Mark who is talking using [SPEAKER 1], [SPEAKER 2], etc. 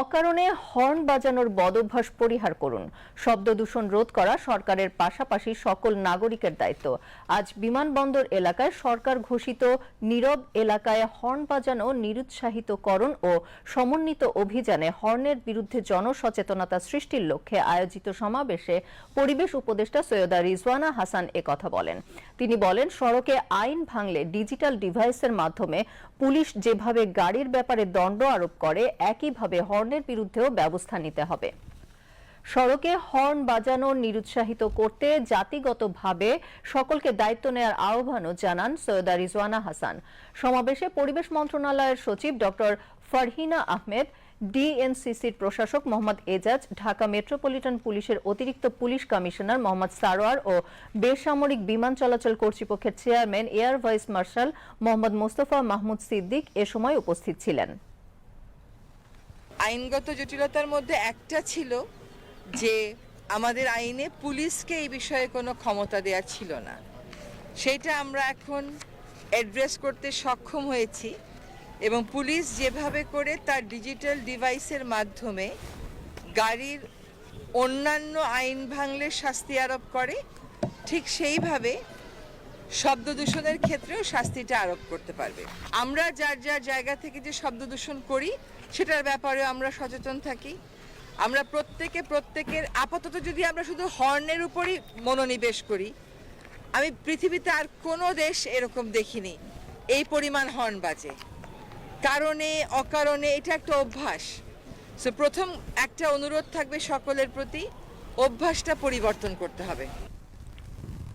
[SPEAKER 1] অকারণে হর্ন বাজানোর বদভ্যাস পরিহার করুন। শব্দ দূষণ রোধ করা সরকারের পাশাপাশি সকল নাগরিকের দায়িত্ব। আজ বিমানবন্দর এলাকায় সরকার ঘোষিত নীরব এলাকায় হর্ন বাজানো নিরুৎসাহিতকরণ ও সমন্বিত অভিযানে হর্নের বিরুদ্ধে জনসচেতনতা সৃষ্টির লক্ষ্যে আয়োজিত সমাবেশে পরিবেশ উপদেষ্টা সৈয়দা রিজওয়ানা হাসান এ কথা বলেন। তিনি বলেন, সড়কে আইন ভাঙলে ডিজিটাল ডিভাইসের মাধ্যমে পুলিশ যেভাবে গাড়ির ব্যাপারে দণ্ড আরোপ করে, একইভাবে হর্নের বিরুদ্ধেও ব্যবস্থা নিতে হবে। সড়কে হর্ন বাজানো নিরুৎসাহিত করতে জাতিগতভাবে সকলকে দায়িত্ব নেওয়ার আহ্বানও জানান সৈয়দা রিজওয়ানা হাসান। সমাবেশে পরিবেশ মন্ত্রণালয়ের সচিব ডক্টর ফারহিনা আহমেদ, ডিএনসিসির প্রশাসক মোহাম্মদ এজাজ, ঢাকা মেট্রোপলিটন পুলিশের অতিরিক্ত পুলিশ কমিশনার মোহাম্মদ সারোয়ার ও বেসামরিক বিমান চলাচল কর্তৃপক্ষের chairman air vice marshal Mohammad Mostafa Mahmud Siddique এ সময় উপস্থিত ছিলেন।
[SPEAKER 2] আইনগত জটিলতার মধ্যে একটা ছিল যে আমাদের আইনে পুলিশকে এই বিষয়ে কোনো ক্ষমতা দেওয়া ছিল না। সেটা আমরা এখন অ্যাড্রেস করতে সক্ষম হয়েছি এবং পুলিশ যেভাবে করে তার ডিজিটাল ডিভাইসের মাধ্যমে গাড়ির অন্যান্য আইন ভাঙলে শাস্তি আরোপ করে, ঠিক সেইভাবে শব্দ দূষণের ক্ষেত্রেও শাস্তিটা আরোপ করতে পারবে। আমরা যার যার জায়গা থেকে যে শব্দ দূষণ করি, সেটার ব্যাপারেও আমরা সচেতন থাকি। আমরা প্রত্যেকে প্রত্যেকের আপাতত যদি আমরা শুধু হর্নের উপরই মনোনিবেশ করি, আমি পৃথিবীতে আর কোনো দেশ এরকম দেখিনি, এই পরিমাণ হর্ন বাজে। কারণে, অকারণে এটা একটা অভ্যাস। সো প্রথম একটা অনুরোধ থাকবে সকলের প্রতি, অভ্যাসটা পরিবর্তন করতে হবে।